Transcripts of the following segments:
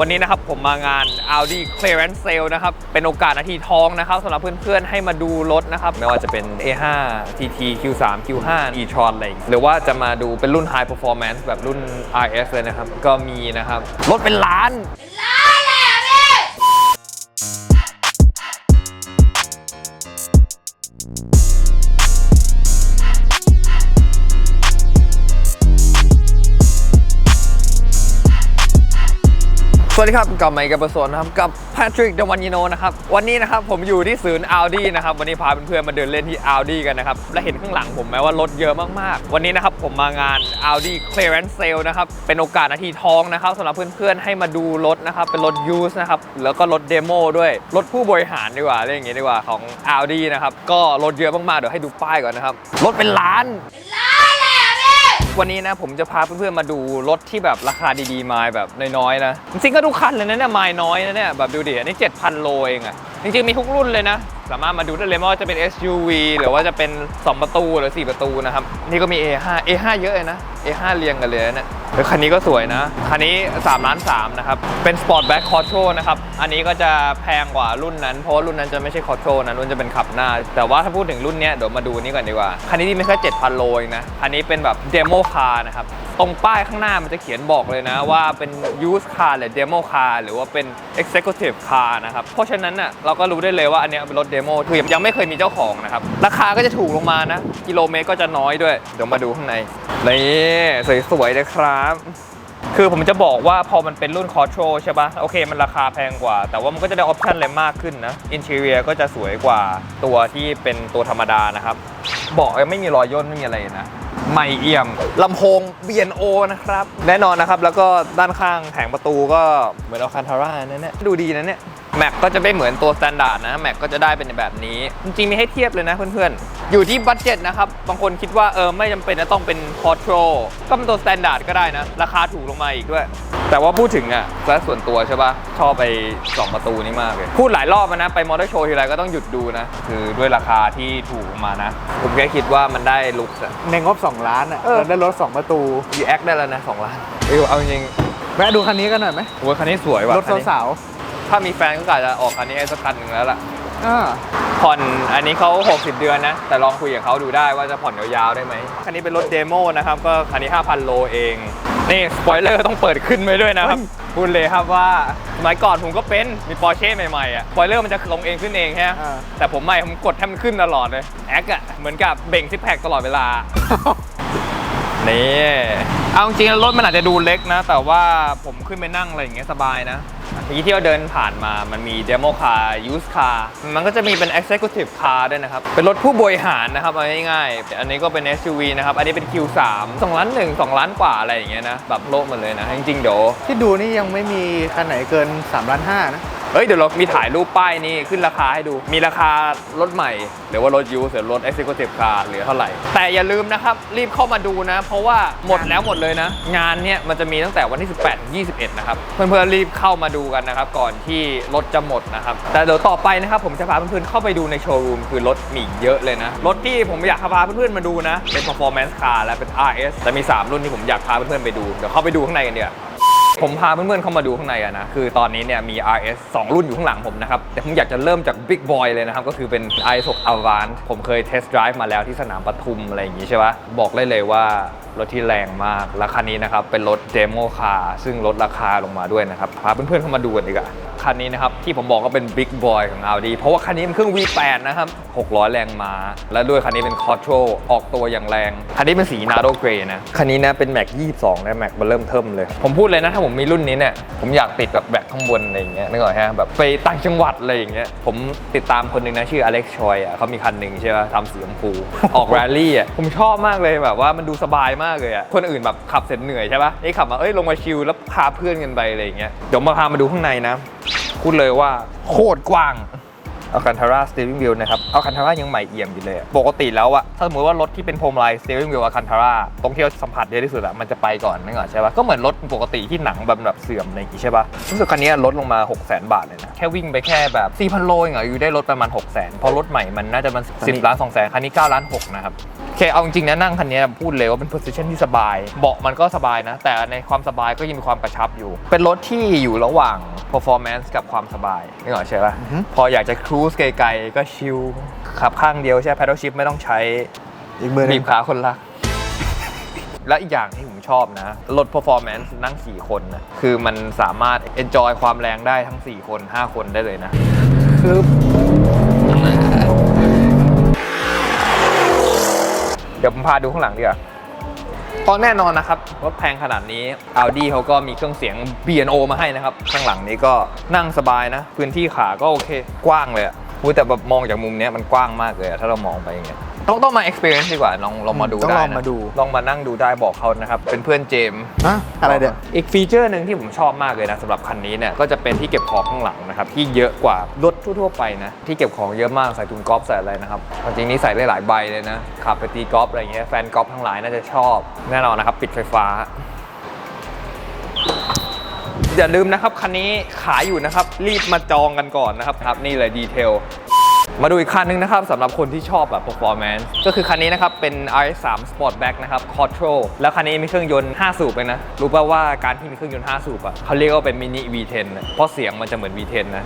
วันนี้นะครับผมมางาน Audi Clearance Sale นะครับ เป็นโอกาสนาทีทองนะครับสำหรับเพื่อนๆ ให้มาดูรถนะครับ ไม่ว่าจะเป็น A5 TT Q3 Q5 e-tron อะไรอย่างเงี้ยหรือว่าจะมาดูเป็นรุ่น High Performance แบบรุ่น RS เลยนะครับ ก็มีนะครับ รถเป็นล้านส วัสดีครับกลับมาอีกกับประสนนะครับกับแพทริกเดวันยิโนนะครับวันนี้นะครับผมอยู่ที่ศูนย์ Audi นะครับวันนี้พาเพื่อนๆมาเดินเล่นที่ Audi กันนะครับและเห็นข้างหลังผมไหมว่ารถเยอะมากๆ วันนี้นะครับผมมางาน Audi Clearance Sale นะครับเป็นโอกาสนาทีทองนะครับสำหรับเพื่อนๆให้มาดูรถนะครับเป็นรถ Use นะครับแล้วก็รถเดโมด้วยรถผู้บริหารดีกว่าเรียกอย่างงี้ดีกว่าของ Audi นะครับก็รถเยอะมากๆเดี๋ยวให้ดูป้ายก่อนนะครับรถเป็นล้าน วันนี้นะผมจะพาเพื่อนๆมาดูรถที่แบบราคาดีๆมาแบบน้อยๆนะจริงก็ทุกคันเลยนะเนี่ยมาน้อยนะเนี่ยแบบดูดิอันนี้7,000โลเองอะ จริงๆมีทุกรุ่นเลยนะ สามารถมาดูได้เลยไม่ว่าจะเป็น SUV หรือว่าจะเป็น 2 ประตูหรือ 4 ประตูนะครับ นี่ก็มี A5 A5 เยอะเลยนะ A5 เรียงกันเลยนะเนี่ยเฮ้ยคันนี้ก็สวยนะ คันนี้3ล้าน3นะครับ เป็น Sportback Quattro นะครับ อันนี้ก็จะแพงกว่ารุ่นนั้น เพราะว่ารุ่นนั้นจะไม่ใช่ Quattro นะรุ่นจะเป็นขับหน้า แต่ว่าถ้าพูดถึงรุ่นเนี้ยเดี๋ยวมาดูนี่ก่อนดีกว่า คันนี้ที่ไม่แค่7,000โลเองนะ คันนี้เป็นแบบ Demo Car นะครับ ตรงป้ายข้างหน้ามันจะเขียนบอกเลยนะว่าเป็น use car หรือ demo car หรือว่าเป็น executive car นะครับ เพราะฉะนั้นน่ะเราก็รู้ได้เลยว่าอันเนี้ยเป็นรถเดโมคือยังไม่เคยมีเจ้าของนะครับ ราคาก็จะถูกลงมานะ กิโลเมตรก็จะน้อยด้วย เดี๋ยวมาดูข้างใน นี่สวยๆเลยครับคือผมจะบอกว่าพอมันเป็นรุ่น c o r t r o ใช่ปะโอเค มันราคาแพงกว่า แต่ว่ามันก็จะได้ออปชันอะไรมากขึ้นนะอินเท i รียก็จะสวยกว่าตัวที่เป็นตัวธรรมดานะครับเบาะยังไม่มีรอยย่นไม่มีอะไรนะ ไม่เอี่ยมลำโพง B&O นะครับ แน่นอนนะครับ แล้วก็ด้านข้างแผงประตูก็เหมือนเอาคันทาร่านั่นแหละดูดีนะเนี่ย แม็กก็จะไม่เหมือนตัวสแตนดาร์ดนะแม็กก็จะได้เป็นแบบนี้ จริงๆมีให้เทียบเลยนะเพื่อนๆ อยู่ที่บัตเจ็ตนะครับ บางคนคิดว่าเออไม่จำเป็นจะต้องเป็น p o r t r o ก็เป็นตัวสแตนดาร์ดก็ได้นะ ราคาถูกลงมาอีกด้วย แต่ว่าพูดถึงอะแล้วส่วนตัวใช่ปะชอบไปสองประตูนี้มากเลย พูดหลายรอบแล้วนะ ไปมอเตอร์โชว์ทีไรก็ต้องหยุดดูนะ คือด้วยราคาที่ถูกลงมานะ ผมแค่คิดว่ามันได้ลุคอะในงบ 2 ล้านอะเออเราได้รถ 2 ประตูรีแอคได้แล้วนะสองล้านเออเอาจริงแวะดูคันนี้กันหน่อยไหมๆโอ้ยคันนี้สวยว่ะรถคันนี้สาว ถ้ามีแฟนก็กะจะออกคันนี้ให้สักคันหนึ่งแล้วล่ะๆอ่าผ่อนอันนี้เขา60 เดือนนะ แต่ลองคุยกับเขาดูได้ว่าจะผ่อนยาวๆได้ไหมคันนี้เป็นรถเดโมนะครับ ก็คันนี้ 5,000 โลเอง นี่ สปอยเลอร์ต้องเปิดขึ้นไว้ด้วยนะครับ พูดเลยครับว่าสมัยก่อนผมก็เป็นมีปอร์เช่ใหม่ๆอะสปอยเลอร์มันจะลงเองขึ้นเองใช่ไหมอ่าแต่ผมไม่ผมกดให้มันขึ้นตลอดเลยแอคอะเหมือนกับเบ่งซิปแพคตลอดเวลา นี่เอาจริงๆรถมันอาจจะดูเล็กนะ แต่ว่าผมขึ้นไปนั่งอะไรอย่างเงี้ยสบายนะเมื่อกี้ที่เราเดินผ่านมามันมีเดโมคาร์ยูสคาร์มันก็จะมีเป็น Executive Car ด้วยนะครับ เป็นรถผู้บริหารนะครับเอาง่ายๆ อันนี้ก็เป็น SUV นะครับ อันนี้เป็น Q3 2ล้าน1 2 ล้านกว่าอะไรอย่างเงี้ยนะ แบบโลกหมดเลยนะ จริงๆเดี๋ยวที่ดูนี่ยังไม่มีคันไหนเกิน 3 ล้าน5นะ เฮ้ยเดี๋ยวเรามีถ่ายรูปป้ายนี่ขึ้นราคาให้ดู มีราคารถใหม่ หรือว่ารถยูสหรือรถ Executive Car เหลือเท่าไหร่ แต่อย่าลืมนะครับ รีบเข้ามาดูนะ เพราะว่าหมดแล้วหมดเลยนะ งานเนี่ยมันจะมีตั้งแต่วันที่ 18ถึง21 นะครับ เพื่อนๆรีบเข้ามาดูกันนะครับ ก่อนที่รถจะหมดนะครับ แต่เดี๋ยวต่อไปนะครับ ผมจะพาเพื่อนๆเข้าไปดูในโชว์รูมคือรถมีเยอะเลยนะ รถที่ผมอยากพาเพื่อนๆมาดูนะ เป็น performance car และเป็น RS แต่มี 3 รุ่นที่ผมอยากพาเพื่อนๆไปดู เดี๋ยวเข้าไปดูข้างในกันเดี๋ยว ผมพาเพื่อนๆเข้ามาดูข้างในอะนะ คือตอนนี้เนี่ยมี RS 2 รุ่นอยู่ข้างหลังผมนะครับ แต่ผมอยากจะเริ่มจาก Big Boy เลยนะครับ ก็คือเป็น i6 Avant ผมเคยเทสต์ drive มาแล้วที่สนามปทุมอะไรอย่างงี้ใช่ปะบอกได้เลยว่ารถที่แรงมากและคันนี้นะครับ เป็นรถเดโมคาร์ซึ่งลดราคาลงมาด้วยนะครับ พาเพื่อนๆเข้ามาดูกันดีกว่าคันนี้นะครับ ที่ผมบอกก็เป็น Big Boy ของ Audi เพราะว่าคันนี้มันเครื่อง V8 นะครับ 600 แรงม้า และด้วยคันนี้เป็น Quattro ออกตัวอย่างแรง คันนี้เป็นสี Nardo Grey นะ คันนี้นะเป็น Mac 22นะ Mac มันเริ่มเทิมเลย ผมพูดเลยนะ ถ้าผมมีรุ่นนี้เนี่ยผมอยากติดแบบแบกข้างบนอะไรอย่างเงี้ยนึกออกฮะแบบไปต่างจังหวัดอะไรอย่างเงี้ยผมติดตามคนหนึ่งนะชื่ออเล็กชอยอะเขามีคันหนึ่งใช่ป่ะทำสีชมพูออกแรลลี่อะผมชอบมากเลยแบบว่ามันดูสบายมากเลยอะคนอื่นแบบขับเสร็จเหนื่อยใช่ป่ะนี่ขับมาเอ้ยลงมาชิลแล้วพาเพื่อนกันไปอะไรอย่างเงี้ยเดี๋ยวมาพามาดูข้างในนะ พูดเลยว่าโคตรกว้าง อัลคันทาร่าสเต r ริ n งวิ l นะครับอัลคันทาร่ายังใหม่เอี่ยมอยู่เลยอะปกติแล้วอะถ้าสมมติว่ารถที่เป็นพรมลายสเต r ริ n งวิ l อัลคันทาร่าตรงที่เราสัมผัสเยอะที่สุดอะมันจะไปก่อนนั่นก่อนใช่ปะก็เหมือนรถปกติที่หนังแบบแบบเสื่อมอะไรอย่างงี้ใช่ปะรู้สึกคันนี้ลดลงมา 6 0 0 0 0 0 บาทเลยนะ แคค่วิ่งไปแค่แบบ4,000โลเองเหรออยู่ได้รถประมาณ6 0 0 0 0 0เพราะรถใหม่มันน่าจะมัน10ล้าน2 0 0 0 0คันนี้9ล้าน6นะครับโอเคเอาจริงๆนะนั่งคันนี้พูดเลยว่าเป็น position ที่สบาย เบาะมันก็สบายนะ แต่ในความสบายก็ยังมีความกระชับอยู่ เป็นรถที่อยู่ระหว่าง performance กับความสบายนึกออกใช่ปะอือฮึพออยากจะครูซไกลๆก็ชิลขับข้างเดียวใช่ paddle shift ไม่ต้องใช้อีกมือหนึบีงบขาคนละและอีกอย่างที่ผมชอบนะ รถ performance นั่ง 4 คนนะ คือมันสามารถ enjoy ความแรงได้ทั้ง 4 คน 5 คนได้เลยนะ คือเดี๋ยวผมพาดูข้างหลังดีกว่า ตอแน่นอนนะครับรถแพงขนาดนี้ Audi เขาก็มีเครื่องเสียง B&O มาให้นะครับ ข้างหลังนี้ก็นั่งสบายนะ พื้นที่ขาก็โอเค กว้างเลย อะอุ๊ยแต่แบบมองจากมุมเนี้ยมันกว้างมากเลยอะถ้าเรามองไปอย่างเงี้ยต้องต้องมา experience ดีกว่าลองลองมาดูต้องได้ลองนะมาดู ลองมานั่งดูได้บอกเขานะครับ เป็นเพื่อนเจมส์ อะอะไรเดี๋ยว อีกฟีเจอร์หนึ่งที่ผมชอบมากเลยนะสำหรับคันนี้เนี่ยก็จะเป็นที่เก็บของข้างหลังนะครับที่เยอะกว่ารถทั่วๆไปนะที่เก็บของเยอะมากใส่ถุงกอล์ฟใส่อะไรนะครับจริงๆนี่ใส่ได้หลายใบเลยนะขับไปตีกอล์ฟอะไรอย่างเงี้ยแฟนกอล์ฟทั้งหลายน่าจะชอบแน่นอนนะครับปิดไฟฟ้า อย่าลืมนะครับคันนี้ขายอยู่นะครับ รีบมาจองกันก่อนนะครับครับนี่เลยดีเทลมาดูอีกคันหนึงนะครับสำหรับคนที่ชอบแบบ performance ก็คือคันนี้นะครับเป็น RS3 Sportback นะครับ Quattro แล้วคันนี้มีเครื่องยนต์ 5 สูบเลยนะ รู้ป่าวว่าการที่มีเครื่องยนต์ 5 สูบอะเขาเรียกว่าเป็นมินิ V10 นะเพราะเสียงมันจะเหมือน V10 นะ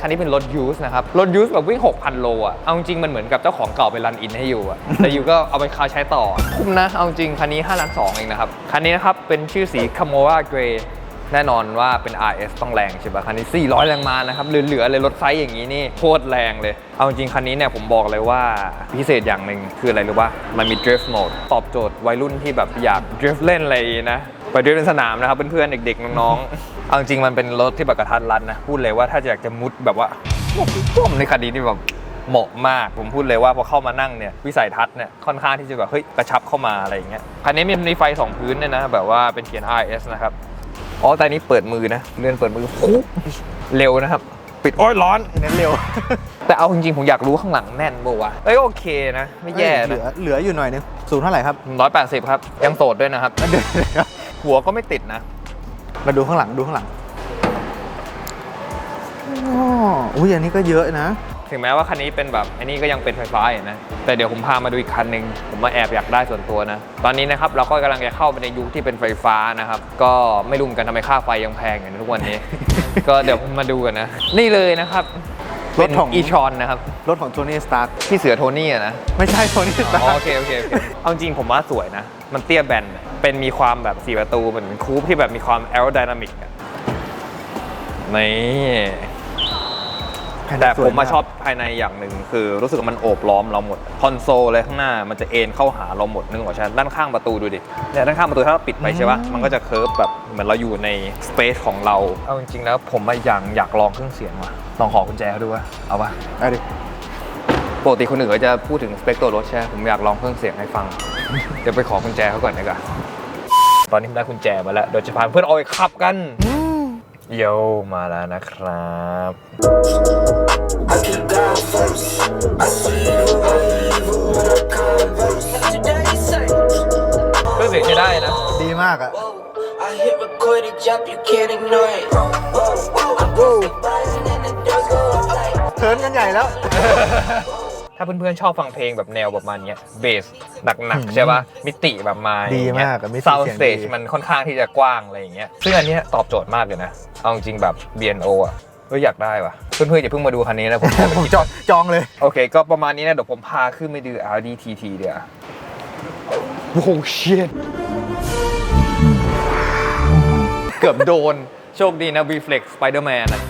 คันนี้เป็นรถยูสนะครับ รถยูสแบบวิ่ง 6,000 โลอะ เอาจริงมันเหมือนกับเจ้าของเก่าไปรันอินให้อยู่อะ แต่อยู่ก็เอาไปคาใช้ต่อ คุ้มนะ เอาจริงคันนี้5ล้าน2เองนะครับ คันนี้นะครับเป็นชื่อสี Camora Grey แน่นอนว่าเป็น RS ต้องแรงใช่ป่ะคันนี้ 400 แรงม้านะครับเหลือๆเลยรถไซส์อย่างนี้นี่โคตรแรงเลย เอาจริงคันนี้เนี่ยผมบอกเลยว่าพิเศษอย่างหนึ่งคืออะไรรู้ป่ะมันมี drift mode ตอบโจทย์วัยรุ่นที่แบบอยาก drift เล่นอะไรนะ ไป drift ในสนามนะครับเพื่อนๆเด็กๆน้องๆเอาจริงมันเป็นรถที่แบบกระทัดรัดนะพูดเลยว่าถ้าอยากจะมุดแบบว่าปุ้มในคันนี้นี่แบบเหมาะมากผมพูดเลยว่าพอเข้ามานั่งเนี่ยวิสัยทัศน์เนี่ยค่อนข้างที่จะแบบเฮ้ยกระชับเข้ามาอะไรอย่างเงี้ยคันนี้มีไฟสองพื้นเนี่ยนะแบบว่าเป็นเขียน RS นะครับอ๋อแต่อันนี้เปิดมือนะเลื่อนเปิดมือคุบเร็วนะครับ ปิดโอ้ยร้อนเน้นเร็ว แต่เอาจริงๆ ผมอยากรู้ข้างหลังแน่นบ่วะเอ้ยโอเคนะ ไม่แย่เหลืนะอเหลืออยู่หน่อยนึงสูงเท่าไหร่ครับร้อยแปดสิบครับ ยังโสดด้วยนะครับเดี๋ยวเดี๋ยว หัวก็ไม่ติดนะ มาดูข้างหลังดูข้างหลังอ๋ออุ้ยอันนี้ก็เยอะนะ ถึงแม้ว่าคันนี้เป็นแบบอันนี้ก็ยังเป็นไฟฟ้าอยู่นะ แต่เดี๋ยวผมพามาดูอีกคันหนึ่งผมมาแอบอยากได้ส่วนตัวนะ ตอนนี้นะครับเราก็กำลังจะเข้าไปในยุคที่เป็นไฟฟ้านะครับ ก็ไม่รู้เหมือนกันทำไมค่าไฟยังแพงอย่างทุกวันนี้ ก็เดี๋ยวมาดูกันนะ นี่เลยนะครับรถของอีชอนนะครับ รถของโทนี่สตาร์พี่เสือโทนี่อะนะ ไม่ใช่โทนี่สตาอ๋อร์โอเคโอเคโอเคเอาจริงผมว่าสวยนะ มันเตี้ยแบนอะ เป็นมีความแบบสี่ประตูเหมือนคูปที่แบบมีความแอโรไดนามิกอะนี่แต่ผมมาชอบภายในอย่างหนึ่งคือรู้สึกว่ามันโอบล้อมเราหมด คอนโซลอะไรข้างหน้ามันจะเอ็นเข้าหาเราหมดนึกออกใช่ไหมด้านข้างประตูดูดิเนี่ยด้านข้างประตูถ้าเราปิดไปใช่ปะมันก็จะเคิร์ฟแบบเหมือนเราอยู่ในสเปซของเราเอาจริงๆแล้วผมมาอย่างอยากลองเครื่องเสียงว่ะลองขอกุญแจเขาดูวะเอาปะเอาดิปกติคนอื่นก็จะพูดถึงสเปคตัวรถใช่ไหมผมอยากลองเครื่องเสียงให้ฟัง เดี๋ยวไปขอกุญแจเขาก่อนดีกว่าตอนนี้ผมได้กุญแจมาแล้วเดี๋ยวจะพาเพื่อนเอาไปขับกันโยมาแล้วนะครับ I get down first. I see you leave with a converse. Today say, เครื่องเสียงใช้ได้นะ ดีมากอะ whoa, I hit record it, drop, you can't ignore it. Whoa, whoa, I press the button and the doors go up like. เทิร์นกันใหญ่แล้ว ถ้าเพื่อนๆชอบฟังเพลงแบบแนวประมาณเนี้ยเบสหนักๆใช่ป่ะมิติแบบมาดีมากอะมิติซาวเสียงสเตจดีมันค่อนข้างที่จะกว้างอะไรอย่างเงี้ยซึ่งอันเนี้ยตอบโจทย์มากเลยนะเอาจริงๆแบบ B&O อะเฮ้ยอยากได้ว่ะเพื่อนๆอย่าเพิ่งมาดูคันนี้นะผมผมจองจองเลย โอเค ก็ประมาณนี้นะเดี๋ยวผมพาขึ้นไปดู Audi TT เดี๋ยวโอ้โหเชียเกือบโดนโชคดีนะ Reflex Spider-Man นะ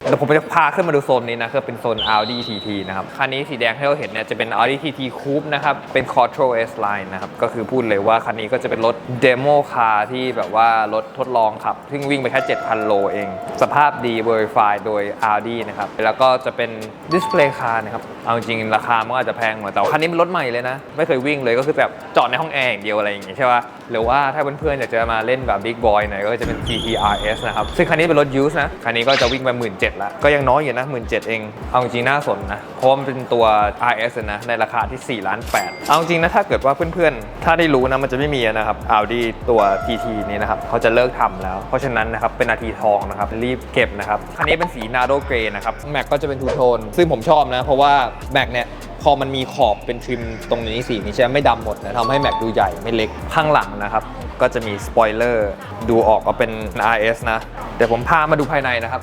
เดี๋ยวผมจะพาขึ้นมาดูโซนนี้นะคือเป็นโซน Audi TT นะครับ คันนี้สีแดงที่เราเห็นเนี่ยจะเป็น Audi TT Coupe นะครับ เป็น Quattro S Line นะครับ ก็คือพูดเลยว่าคันนี้ก็จะเป็นรถเดโมคาร์ที่แบบว่ารถทดลองขับเพิ่งวิ่งไปแค่ 7,000 โลเอง สภาพดี Verify โดย Audi นะครับ แล้วก็จะเป็น Display Car นะครับ เอาจริงราคามันก็อาจจะแพงหน่อยแต่คันนี้เป็นรถใหม่เลยนะ ไม่เคยวิ่งเลยก็คือแบบจอดในห้องแอร์อย่างเดียวอะไรอย่างงี้ใช่ป่ะหรือว่าถ้าเพื่อนๆอยากจะมาเล่นแบบ Big Boy หน่อยก็จะเป็น TT RS นะครับซึ่งคันนี้เป็นรถ Use นะคันนี้ก็จะวิ่งไป1 17ล้วก็ยังน้อยอยู่นะ 17,000เอง เอาจริงน่าสนนะ เพราะมันเป็นตัว RS นะ ในราคาที่ 4 ล้าน 8 เอาจริงนะ ถ้าเกิดว่าเพื่อนๆ ถ้าได้รู้นะ มันจะไม่มีนะครับ Audi ตัว TT นี้นะครับเขาจะเลิกทำแล้ว เพราะฉะนั้นนะครับ เป็นนาทีทองนะครับ รีบเก็บนะครับ คันนี้เป็นสีนาโดเกรนะครับ แม็กก็จะเป็นทูโทน ซึ่งผมชอบนะ เพราะว่าแม็กเนี่ยพอมันมีขอบเป็นทริมตรงนี้สีนี้ใช่ไหมไม่ดำหมดนะทำให้แม็กดูใหญ่ไม่เล็กข้างหลังนะครับก็จะมีสปอยเลอร์ดูออกก็เป็น RS นะ เดี๋ยวผมพามาดูภายในนะครับ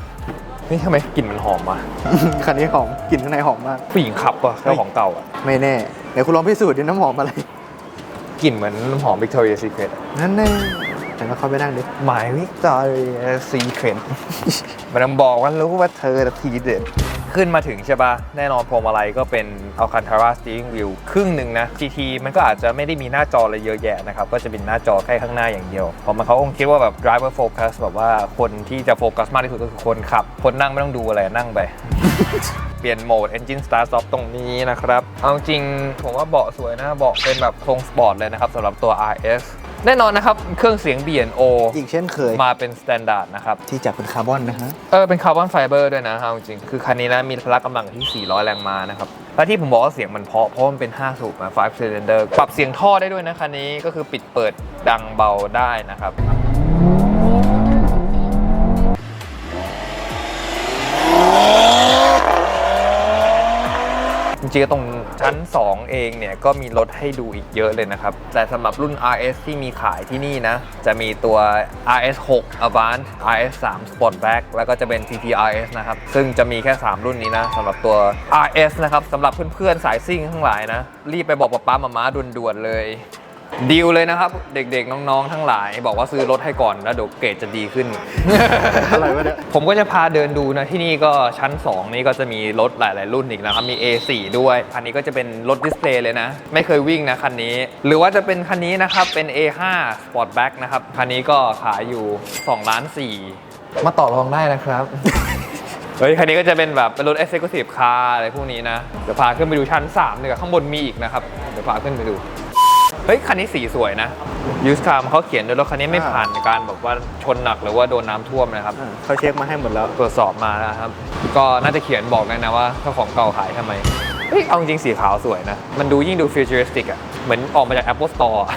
นี่ทำไมกลิ่นมันหอมอะคันนี้หอมกลิ่นข้างในหอมมากผู้หญิงขับป่ะเจ้าของเก่าอะไม่แน่เดี๋ยวคุณลองพิสูจน์ดิน้ำหอมอะไรกลิ่นเหมือนน้ำหอม Victoria's Secret อะนั่นแน่แต่ก็เข้าไปนั่งดิหมาย Victoria's Secret มันต้องบอกว่ารู้ว่าเธอทีเด็ด ขึ้นมาถึงใช่ปะแน่นอนพวงมาลัยก็เป็น Alcantara Steering Wheel ครึ่งหนึ่งนะ GT มันก็อาจจะไม่ได้มีหน้าจออะไรเยอะแยะนะครับ ก็จะเป็นหน้าจอแค่ข้างหน้าอย่างเดียวเพราะมันเขาคงคิดว่าแบบ driver focus แบบว่าคนที่จะโฟกัสมากที่สุดก็คือคนขับ คนนั่งไม่ต้องดูอะไรนั่งไป เปลี่ยนโหมด Engine Start Stop ตรงนี้นะครับ เอาจริงผมว่าเบาะสวยนะเบาะเป็นแบบทรงสปอร์ตเลยนะครับสำหรับตัว RS แน่นอนนะครับ เครื่องเสียง B&O อีกเช่นเคย มาเป็นสแตนดาร์ดนะครับ ที่จับเป็นคาร์บอนนะฮะ เออ เป็นคาร์บอนไฟเบอร์ด้วยนะเอาจริงๆคือคันนี้นะมีพละกำลังที่ 400 แรงม้านะครับ และที่ผมบอกว่าเสียงมันเพราะ เพราะมันเป็น 5 สูบนะ5 cylinder ปรับเสียงท่อได้ด้วยนะคันนี้ ก็คือปิดเปิดดังเบาได้นะครับ จริงๆตรงชั้น 2 เองเนี่ยก็มีรถให้ดูอีกเยอะเลยนะครับ แต่สำหรับรุ่น RS ที่มีขายที่นี่นะ จะมีตัว RS 6 Avant RS 3 Sportback แล้วก็จะเป็น TT RS นะครับ ซึ่งจะมีแค่ 3 รุ่นนี้นะสำหรับตัว RS นะครับสำหรับเพื่อนๆสายซิ่งทั้งหลายนะ รีบไปบอกป๊าป๊ามาม้าด่วนๆเลย ดีลเลยนะครับ เด็กๆ น้องๆ ทั้งหลาย บอกว่าซื้อรถให้ก่อนแล้วเดี๋ยวเกรดจะดีขึ้น อะไรวะเนี่ย ผมก็จะพาเดินดูนะ ที่นี่ก็ชั้น 2 นี่ก็จะมีรถหลาย ๆ รุ่นอีกนะครับ มี A4 ด้วยคันนี้ก็จะเป็นรถดิสเพลย์เลยนะ ไม่เคยวิ่งนะคันนี้ หรือว่าจะเป็นคันนี้นะครับ เป็น A5 Sportback นะครับ คันนี้ก็ขายอยู่2ล้าน4มาต่อรองได้นะครับ เฮ้ยคันนี้ก็จะเป็นแบบเป็นรถ Executive Car อะไรพวกนี้นะ เดี๋ยวพาขึ้นไปดูชั้น3ดีกว่าข้างบนมีอีกนะครับ เดี๋ยวพาขึ้นไปดู เฮ้ย คันนี้สีสวยนะยูสคาร์เขาเขียนด้วยรถคันนี้ไม่ผ่านการแบบว่าชนหนักหรือว่าโดนน้ำท่วมนะครับอ่าเขาเช็คมาให้หมดแล้ว ตรวจสอบมานะครับ ก็น่าจะเขียนบอกได้นะว่าเจ้าของเก่าขายทำไมเฮ้ยเอาจริงๆสีขาวสวยนะ มันดูยิ่งดูฟิวเจอริสติกอะเหมือนออกมาจาก Apple Store อะ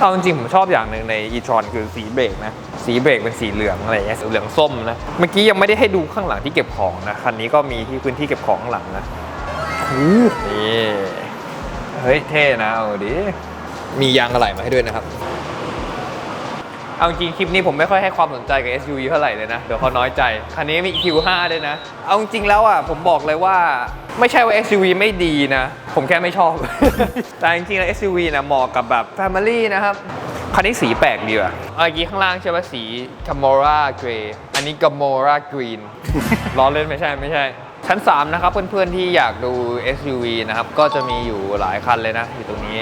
เอาจริงๆผมชอบอย่างหนึ่งใน e-tron คือสีเบรกนะ สีเบรกเป็นสีเหลืองอะไรอย่างเงี้ยเหลืองส้มนะ เมื่อกี้ยังไม่ได้ให้ดูข้างหลังที่เก็บของนะ คันนี้ก็มีที่พื้นที่เก็บของข้างหลังนะนี่ เฮ้ยเท่นะเอาดิมียางอะไหล่มาให้ด้วยนะครับ เอาจริงคลิปนี้ผมไม่ค่อยให้ความสนใจกับ SUV เท่าไหร่เลยนะ เดี๋ยวเขาน้อยใจ คันนี้มี Q5 ด้วยนะ เอาจริงแล้วอะผมบอกเลยว่าไม่ใช่ว่า SUV ไม่ดีนะ ผมแค่ไม่ชอบ แต่จริงๆแล้ว SUV นะเหมาะกับแบบ Family นะครับ คันนี้สีแปลกดีว่ะเอาเมื่อกี้ข้างล่างใช่ไหมสี Camora Grey อันนี้ Gamora Green ล้อเล่นไม่ใช่ไม่ใช่ ชั้น 3 นะครับเพื่อนๆที่อยากดู SUV นะครับ ก็จะมีอยู่หลายคันเลยนะ อยู่ตรงนี้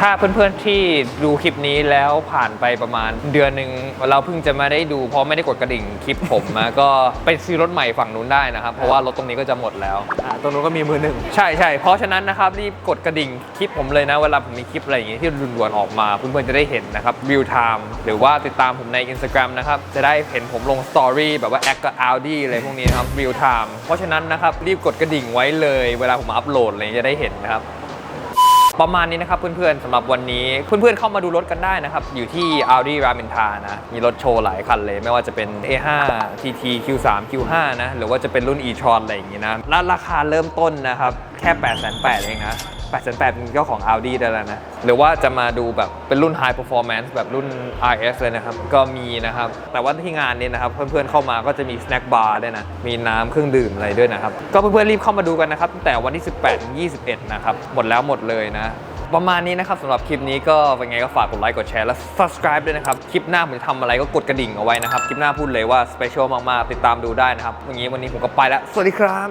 ถ้าเพื่อนๆที่ดูคลิปนี้แล้วผ่านไปประมาณเดือนหนึ่งเราเพิ่งจะมาได้ดูเพราะไม่ได้กดกระดิ่งคลิปผมนะ ก็ไปซื้อรถใหม่ฝั่งนู้นได้นะครับ เพราะว่ารถตรงนี้ก็จะหมดแล้ว อ่าตรงนู้นก็มีมือหนึ่งใช่ใช่เพราะฉะนั้นนะครับรีบกดกระดิ่งคลิปผมเลยนะเวลาผมมีคลิปอะไรอย่างงี้ที่ด่วนๆออกมาเพื่อนๆจะได้เห็นนะครับ real time หรือว่าติดตามผมใน Instagram นะครับจะได้เห็นผมลงสตอรี่แบบว่าแอคกับ Audi อะไรพวกนี้นะครับ real time เพราะฉะนั้นนะครับรีบกดกระดิ่งไว้เลย เวลาผมอัปโหลดอะไรอย่างงี้จะได้เห็นนะครับ ประมาณนี้นะครับเพื่อนๆสำหรับวันนี้เพื่อนๆเข้ามาดูรถกันได้นะครับ อยู่ที่ Audi r a m i n t a นะ มีรถโชว์หลายคันเลย ไม่ว่าจะเป็น A5 TT Q3 Q5 นะ หรือว่าจะเป็นรุ่น e-tron อะไรอย่างงี้นะและราคาเริ่มต้นนะครับ แค่ 8 8 0 0 0เองนะ 8 8 0 0เป็นเจ้าของ Audi ได้แล้วนะ หรือว่าจะมาดูแบบเป็นรุ่น High Performance แบบรุ่น RS เลยนะครับ ก็มีนะครับ แต่ว่าที่งานนี้นะครับ เพื่อนๆเข้ามาก็จะมี snack bar ด้วยนะ มีน้ำเครื่องดื่มอะไรด้วยนะครับ ก็เพื่อนๆรีบเข้ามาดูกันนะครับตั้งแต่วันที่ 18ถึง21 นะครับ หมดแล้วหมดเลยนะประมาณนี้นะครับสำหรับคลิปนี้ก็เป็นไงก็ฝากกดไลค์กดแชร์และ subscribe ด้วยนะครับ คลิปหน้าผมจะทำอะไรก็กดกระดิ่งเอาไว้นะครับ คลิปหน้าพูดเลยว่า special มากๆ ติดตามดูได้นะครับอย่างนี้วันนี้ผมก็ไปแล้ว สวัสดีครับ